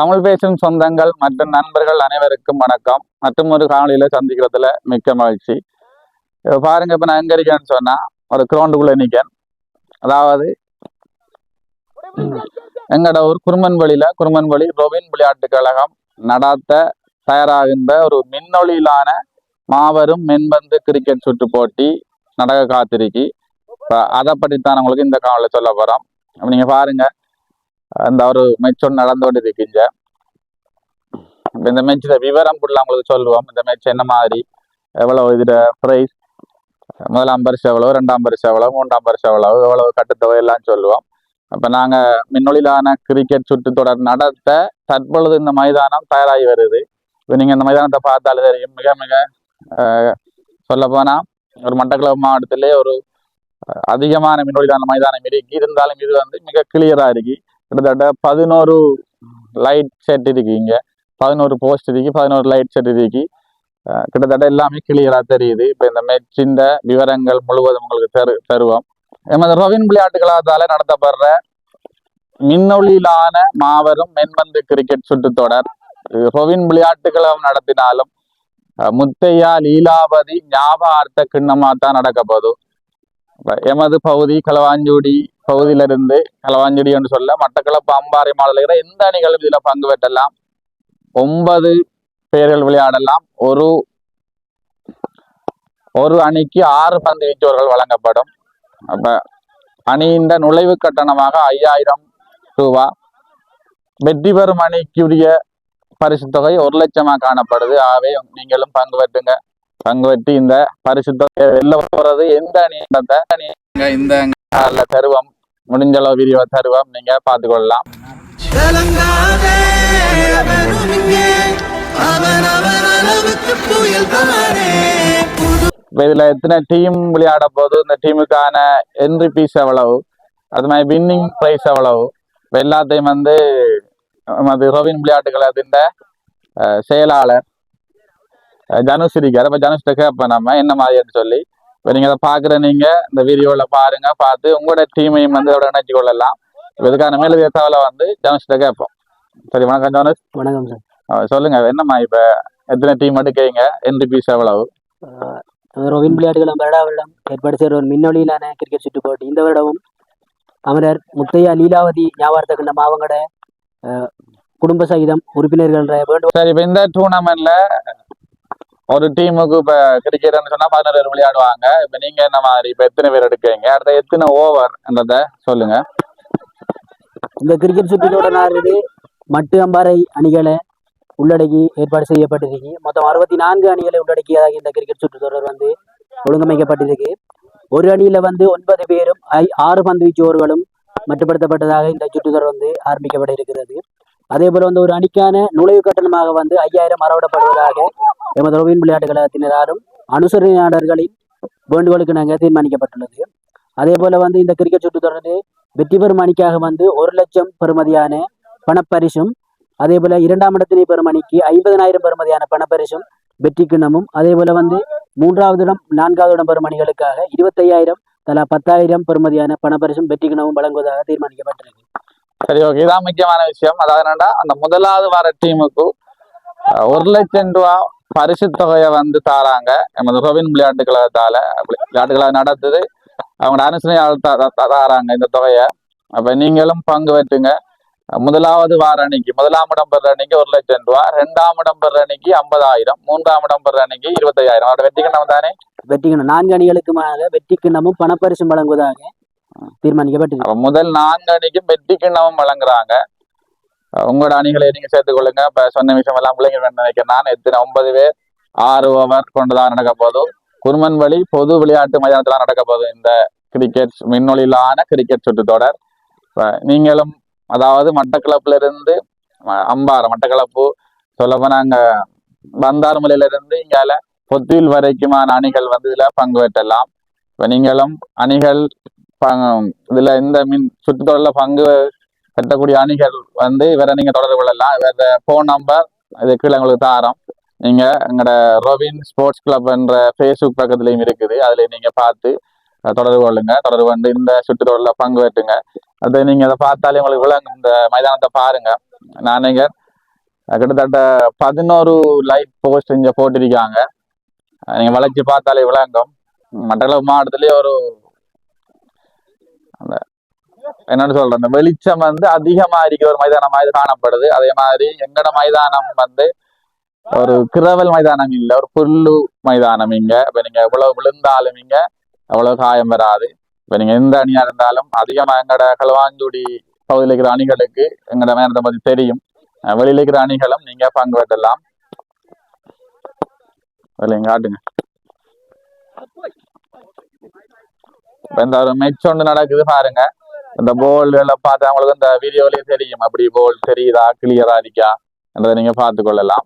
தமிழ் பேசும் சொந்தங்கள் மற்றும் நண்பர்கள் அனைவருக்கும் வணக்கம். மற்றும் ஒரு காணொலியில சந்திக்கிறதுல மிக்க மகிழ்ச்சி. பாருங்க இப்ப நான் எங்க இருக்கேன்னு சொன்னா ஒரு கிரௌண்டுக்குள்ள நிக்கேன். அதாவது எங்கட ஊர் குருமன்வழியில குருமன்வழி ரொபின் விளையாட்டு கழகம் நடாத்த தயாராகின்ற ஒரு மின்னொழியிலான மாபெரும் மென்பந்து கிரிக்கெட் சுற்று போட்டி நடக்க காத்திருக்கி. அதை பற்றித்தான் உங்களுக்கு இந்த காவலில் சொல்ல போகிறோம் நீங்கள் பாருங்கள் பாருங்க அந்த ஒரு மெச் ஒன்று நடந்து கொண்டு இந்த மேட்ச்சில் விவரம் புள்ள உங்களுக்கு சொல்லுவோம். இந்த மேட்ச் என்ன மாதிரி எவ்வளவு இதில் ப்ரைஸ் முதலாம் பரிசு எவ்வளவு ரெண்டாம் பரிசு எவ்வளவு மூன்றாம் பரிசு எவ்வளவு எவ்வளவு கட்டுத்தொகை எல்லாம் சொல்லுவோம். அப்போ நாங்கள் மின்னொழிலான கிரிக்கெட் சுற்று தொடர் நடத்த தற்பொழுது இந்த மைதானம் தயாராகி வருது. இப்போ நீங்கள் இந்த மைதானத்தை பார்த்தாலே தெரியும். மிக மிக சொல்லப்போனால் ஒரு மட்டக்களப்பு மாவட்டத்திலே ஒரு அதிகமான மின்னொழிலான மைதானம் இருக்கு. இருந்தாலும் இது வந்து மிக கிளியராக இருக்கு. கிட்டத்தட்ட பதினோரு லைட் செட் இருக்கீங்க பதினோரு போஸ்ட் இருக்கு பதினோரு லைட் செட் இருக்கு. கிட்டத்தட்ட எல்லாமே கிளியராக தெரியுது. இப்போ இந்த மெச்சின் விவரங்கள் முழுவதும் உங்களுக்கு தரு தருவோம். எமது ரொவின் விளையாட்டு நடத்தப்படுற மின்னொழியிலான மாபெரும் மென்பந்து கிரிக்கெட் சுற்றுத்தொடர் ரொவின் விளையாட்டு கழகம் நடத்தினாலும் முத்தையா லீலாவதி ஞாபகார்த்த கிண்ணமாக தான் நடக்க எமது பகுதி களவாஞ்சூடி பகுதியிலிருந்து களவாஞ்சூடி என்று சொல்ல மட்டக்களப்பு அம்பாறை மாடல்கிற எந்த அணிகளும் இதில் பங்கு பெற்றலாம் ஒன்பது பேர்கள் விளையாடலாம். ஒரு ஒரு அணிக்கு ஆறு பந்து வீச்சோர்கள் வழங்கப்படும். அப்ப அணியின் நுழைவு கட்டணமாக ஐயாயிரம் ரூபா. வெற்றி பெறும் அணிக்குரிய பரிசு தொகை ஒரு லட்சமாக காணப்படுது. ஆகவே நீங்களும் பங்கு பெற்றுங்க. பங்கு பெற்று இந்த பரிசு தொகை வெளில போறது எந்த நீங்க இந்த தருவம். முடிஞ்ச அளவு வீடியோ தருவம். நீங்க பார்த்துக்கொள்ளலாம். இப்ப இதுல எத்தனை டீம் விளையாட போது இந்த டீமுக்கான என்ட்ரி பீஸ் எவ்வளவு? அது மாதிரி வின்னிங் ப்ரைஸ் எவ்வளவு? எல்லாத்தையும் வந்து அது ரோவின் விளையாட்டு கழகத்தின் அஹ், செயலாளர் தனுஷ் இருக்காரு. அப்ப தனுஷ்ட கேட்போம் நம்ம என்ன மாதிரின்னு சொல்லி. இப்ப நீங்க அதை பாக்குற நீங்க இந்த வீடியோல பாருங்க பார்த்து உங்களோட டீமையும் வந்து அதோட இணைச்சு கொள்ளலாம். இப்ப இதுக்கான மேலதிக தகவலை வந்து தனுஷ்ட கேட்போம். சரி வணக்கம் தனுஷ். வணக்கம் சார். சொல்லுங்க என்னம்மா இப்ப எத்தனை டீம் எடுக்கிறீங்க? என்ட்ரி பீஸ் எவ்வளவு? ரோவின் விளையாட்டுகளும் வருடா வருடம். ஏற்பாடு செய்கிற ஒரு மின்னொழியிலான கிரிக்கெட் சுற்று போட்டி இந்த வருடமும் அமரர் முத்தையா லீலாவதி ஞாபகத்தை கண்ட மாவங்கட குடும்ப சகிதம் உறுப்பினர்கள் சரி இப்ப இந்த டூர்னாமெண்ட்ல ஒரு டீமுக்கு இப்ப கிரிக்கெட்னு சொன்னா பதினோரு பேர் விளையாடுவாங்க. இப்ப நீங்க என்ன மாதிரி? இப்ப எத்தனை பேர் எடுக்கிறீங்க? அடுத்த எத்தனை ஓவர்ன்றத சொல்லுங்க. இந்த கிரிக்கெட் சுற்றுத்தோட நாடுறது மட்டு அம்பாறை அணிகளை உள்ளடக்கி ஏற்பாடு செய்யப்பட்டிருக்கு. மொத்தம் அறுபத்தி நான்கு அணிகளை உள்ளடக்கியதாக இந்த கிரிக்கெட் சுற்றுத்தொடர் வந்து ஒழுங்கமைக்கப்பட்டிருக்கு. ஒரு அணியில வந்து ஒன்பது பேரும் ஐ- ஆறு பந்து வீச்சுவோர்களும் மட்டுப்படுத்தப்பட்டதாக இந்த சுற்றுத்தொடர் வந்து ஆரம்பிக்கப்பட இருக்கிறது அதே போல வந்து ஒரு அணிக்கான நுழைவு கட்டணமாக வந்து ஐயாயிரம் அறவிடப்படுவதாக எமது ரோவின் விளையாட்டு கழகத்தினராலும் அனுசரணையாளர்களின் வேண்டுகோளுக்கு நாங்கள் தீர்மானிக்கப்பட்டுள்ளது. அதே போல வந்து இந்த கிரிக்கெட் சுற்று தொடர்ந்து வெற்றி பெறும் அணிக்காக வந்து ஒரு லட்சம் பெறுமதியான பணப்பரிசும் அதே போல இரண்டாம் இடத்தினை பெறும் அணிக்கு ஐம்பதனாயிரம் பெறுமதியான பணப்பரிசும் வெற்றி கிண்ணமும் அதே போல வந்து மூன்றாவது இடம் நான்காவது இடம் பெறும் அணிகளுக்காக இருபத்தையாயிரம் தலா பத்தாயிரம் பெறுமதியான பணப்பரிசும் வெற்றி கிணமும் வழங்குவதாக தீர்மானிக்கப்பட்டிருக்கு சரி ஓகே இதான் முக்கியமான விஷயம். அதாவது என்னன்னா அந்த முதலாவது வர டீமுக்கு ஒரு லட்சம் ரூபா பரிசு தொகையை வந்து தாராங்க. எமது ரோவின் விளையாட்டு கழகத்தால விளையாட்டு கழகம் நடத்துது. அவங்க அனுசரணையால் தா- தாராங்க இந்த தொகையை. அப்ப நீங்களும் பங்கு பெற்றுங்க முதலாவது வார அணிக்கு முதலாம் இடம் பெற அணிக்கு ஒரு லட்சம் ரூபா ரெண்டாம் இடம் பெற அணிக்கு ஐம்பதாயிரம் மூன்றாம் இடம் பெற அணிக்கு இருபத்தையாயிரம். அவரோட வெற்றி கிண்ணம் தானே? வெற்றி கிண்ணம். நான்கு அணிகளுக்கு மேல வெற்றி கிண்ணமும் பணப்பரிசும் வழங்குவதாக தீர்மானிக்கப்பட்டிருக்கு முதல் நான்கு அணிக்கும் வெற்றி வழங்குறாங்க. உங்களோட அணிகளை நீங்க சேர்த்துக் கொள்ளுங்க இப்ப சொன்ன விஷயம் எல்லாம் பிள்ளைங்க நினைக்கிறேன் நான் எத்தனை ஒன்பது பேர் ஆறு ஓவர் கொண்டுதான் நடக்க போதும். குருமன்வழி பொது விளையாட்டு மைதானத்துல நடக்க போதும் இந்த கிரிக்கெட் மின்னொழிலான கிரிக்கெட் சுற்றுத்தொடர். தொடர் நீங்களும் அதாவது மட்டக்களப்புல இருந்து அம்பாறு மட்டக்களப்பு சொல்லப்போனா அங்க பந்தார்மலையில இருந்து இங்கால பொத்தில் வரைக்குமான அணிகள் வந்து இதுல பங்கு பெற்றலாம் இப்ப நீங்களும் அணிகள் இதுல இந்த மின் சுற்றுத்தொடர்ல பங்கு பெற்றக்கூடிய அணிகள் வந்து இவரை நீங்க தொடர்பு கொள்ளலாம். இவர ஃபோன் நம்பர் இது கீழே உங்களுக்கு தாரம். நீங்க எங்களோட ரோபின் ஸ்போர்ட்ஸ் கிளப் என்ற ஃபேஸ்புக் பக்கத்துலயும் இருக்குது. அதுல நீங்க பார்த்து தொடர்பு கொள்ளுங்க. தொடர்பு கொண்டு இந்த சுற்றுத்தொடர்ல பங்கு பெற்றுங்க அது நீங்க அதை பார்த்தாலே உங்களுக்கு விளங்கும். இந்த மைதானத்தை பாருங்க. நான் கிட்டத்தட்ட பதினோரு லைட் போஸ்ட் இங்க போட்டிருக்காங்க. நீங்க வளைச்சு பார்த்தாலே விளங்கும். மண்டலம் மாவட்டத்திலேயே ஒரு அந்த என்னன்னு சொல்றேன் அந்த வெளிச்சம் வந்து அதிகமா இருக்கிற ஒரு மைதானம் மாதிரி காணப்படுது அதே மாதிரி எங்கட மைதானம் வந்து ஒரு கிரவல் மைதானம் இல்ல ஒரு புல்லு மைதானம் இங்க இப்ப நீங்க எவ்வளவு விழுந்தாலும் இங்க அவ்வளவு காயம் வராது இப்ப நீங்க எந்த அணியா இருந்தாலும் அதிகமா எங்கட களுவாஞ்சுடி பகுதியில் இருக்கிற அணிகளுக்கு எங்கட மேனத்தை பத்தி தெரியும் வெளியில இருக்கிற அணிகளும் நீங்க பங்கு பெற்றலாம் காட்டுங்க இப்போ இந்த ஒரு மெச் ஒன்று நடக்குது பாருங்க. இந்த போல் எல்லாம் பார்த்து அவங்களுக்கு இந்த வீடியோலயே தெரியும். அப்படி போல் தெரியுதா கிளியரா இருக்கா? என்றதை நீங்க பார்த்து கொள்ளலாம்.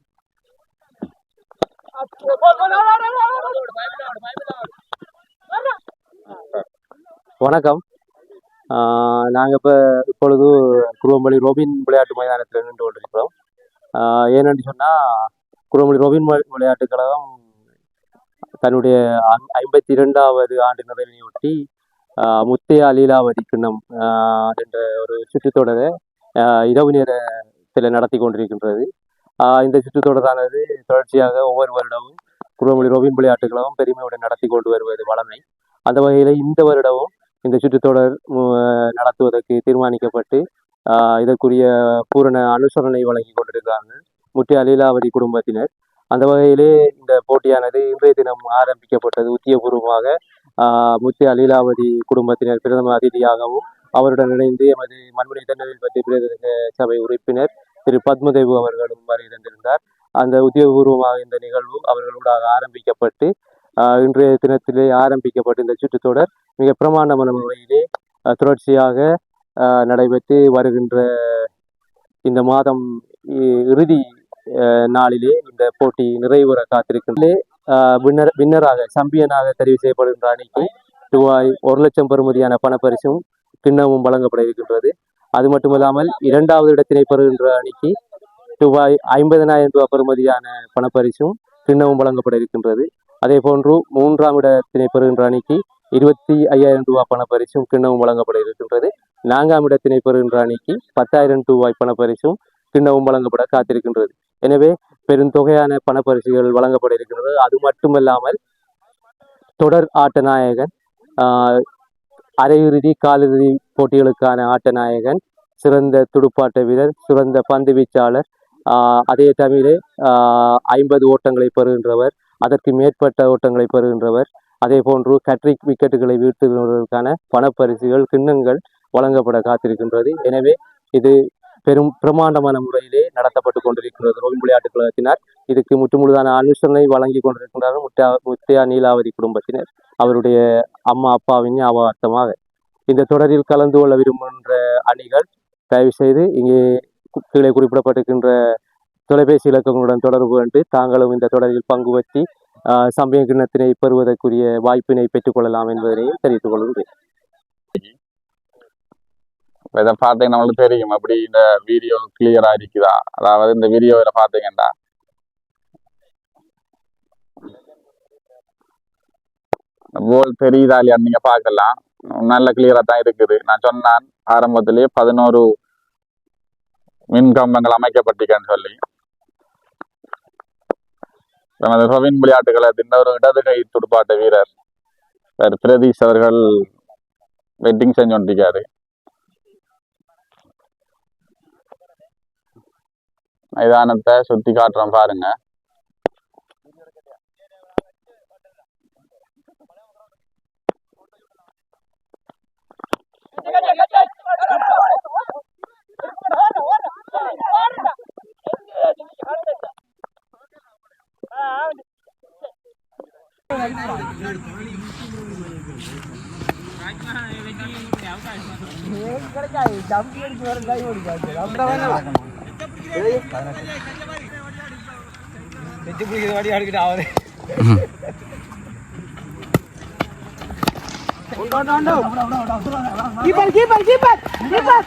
வணக்கம். நாங்கள் இப்போ இப்பொழுது குருவம்பள்ளி ரோபின் விளையாட்டு மைதானத்தில் நின்று கொண்டிருக்கிறோம். ஆஹ் ஏனென்று சொன்னால் குருவம்பள்ளி ரோபின் விளையாட்டு கழகம் தன்னுடைய ஐம்பத்தி இரண்டாவது ஆண்டு நிறைவையொட்டி முத்தையா லீலாவதி கிண்ணம் என்ற ஒரு சுற்றுத்தொடரை இரவு நேரத்தில் நடத்தி கொண்டிருக்கின்றது. இந்த சுற்றுத்தொடரானது தொடர்ச்சியாக ஒவ்வொரு வருடமும் குருவம்பள்ளி ரோபின் விளையாட்டுகளும் பெருமையுடன் நடத்தி கொண்டு வருவது வளமை. அந்த வகையில் இந்த வருடமும் இந்த சுற்றுத்தொடர் நடத்துவதற்கு தீர்மானிக்கப்பட்டு இதற்குரிய பூரண அனுசரணை வழங்கி கொண்டிருக்கிறார்கள் முட்டிய லீலாவதி குடும்பத்தினர். அந்த வகையிலே இந்த போட்டியானது இன்றைய தினம் ஆரம்பிக்கப்பட்டது உத்தியபூர்வமாக முத்து முத்திய லீலாவதி குடும்பத்தினர் பிரதம அதிதியாகவும் அவருடன் இணைந்து எமது மண்முனை தென்னவில் பற்றி பிரதேச சபை உறுப்பினர் திரு பத்மதேவு அவர்களும் வரை இருந்திருந்தார் அந்த உத்தியோகபூர்வமாக இந்த நிகழ்வு அவர்களூடாக ஆரம்பிக்கப்பட்டு இன்றைய தினத்திலே ஆரம்பிக்கப்பட்ட இந்த சுற்றுத்தொடர் மிக பிரமாண்டமான முறையிலே தொடர்ச்சியாக நடைபெற்று வருகின்ற இந்த மாதம் இ- இறுதி நாளிலே இந்த போட்டி நிறைவுற காத்திருக்கின்றே வின்னர் வின்னராக சம்பியனாக தெரிவு செய்யப்படுகின்ற அணிக்கு ரூபாய் ஒரு லட்சம் பெறுமதியான பணப்பரிசும் கிண்ணமும் வழங்கப்பட இருக்கின்றது. அது மட்டுமில்லாமல் இரண்டாவது இடத்தினை பெறுகின்ற அணிக்கு ரூபாய் ஐம்பதனாயிரம் ரூபாய் பெறுமதியான பணப்பரிசும் கிண்ணமும் வழங்கப்பட இருக்கின்றது. அதே போன்று மூன்றாம் இடத்தினை பெறுகின்ற அணிக்கு இருபத்தி ஐயாயிரம் ரூபாய் பணப்பரிசும் கிண்ணமும் வழங்கப்பட இருக்கின்றது. நான்காம் இடத்தினை பெறுகின்ற அணிக்கு பத்தாயிரம் ரூபாய் பணப்பரிசும் கிண்ணமும் வழங்கப்பட காத்திருக்கின்றது. எனவே பெருந்தொகையான பணப்பரிசுகள் வழங்கப்பட இருக்கின்றது. அது மட்டுமல்லாமல் தொடர் ஆட்ட நாயகன் அரையிறுதி காலிறுதி போட்டிகளுக்கான ஆட்ட நாயகன் சிறந்த துடுப்பாட்ட வீரர் சிறந்த பந்து வீச்சாளர் அதே தமிழே ஐம்பது ஓட்டங்களை பெறுகின்றவர் அதற்கு மேற்பட்ட ஓட்டங்களை பெறுகின்றவர் அதே போன்று கட்ரிக் விக்கெட்டுகளை வீட்டுவதற்கான பணப்பரிசுகள் கிண்ணங்கள் வழங்கப்பட காத்திருக்கின்றது. எனவே இது பெரும் பிரமாண்டமான முறையிலே நடத்தப்பட்டு கொண்டிருக்கிறது ரோவின் விளையாட்டுக் கழகத்தினர் இதுக்கு முற்றுமுழுதான அனுசரணை வழங்கி கொண்டிருக்கின்றார் முத்தியா முத்தியா நீலாவதி குடும்பத்தினர் அவருடைய அம்மா அப்பாவின் ஞாபகார்த்தமாக. இந்த தொடரில் கலந்து கொள்ள விரும்புகின்ற அணிகள் தயவு செய்து இங்கே கீழே குறிப்பிடப்பட்டிருக்கின்ற தொலைபேசி இலக்கங்களுடன் தொடர்பு கொண்டு தாங்களும் இந்த தொடரில் பங்கு பற்றி ஆஹ், சமய கிண்ணத்தினை பெறுவதற்குரிய வாய்ப்பினை பெற்றுக்கொள்ளலாம் என்பதனையும் தெரிவித்துக் கொள்கின்றேன். இப்போ இதை பார்த்தீங்கன்னா நம்மளுக்கு தெரியும். அப்படி இந்த வீடியோ கிளியராக இருக்குதா அதாவது இந்த வீடியோவில் பார்த்தீங்கன்னா. போல் தெரியுதா இல்லையா நீங்க பார்க்கலாம். நல்ல கிளியரா தான் இருக்குது. நான் சொன்னேன் ஆரம்பத்திலேயே பதினோரு மின் கம்பங்கள் அமைக்கப்பட்டிருக்கேன்னு சொல்லி. நமது ரவின் விளையாட்டுகளை இன்னொரு இடது கை துடுப்பாட்ட வீரர் பிரதீஷ் அவர்கள் வெட்டிங் செஞ்சு கொண்டிருக்காரு. மைதானத்தை சுத்தி காட்டுறோம் பாருங்க. Keeper keeper keeper keeper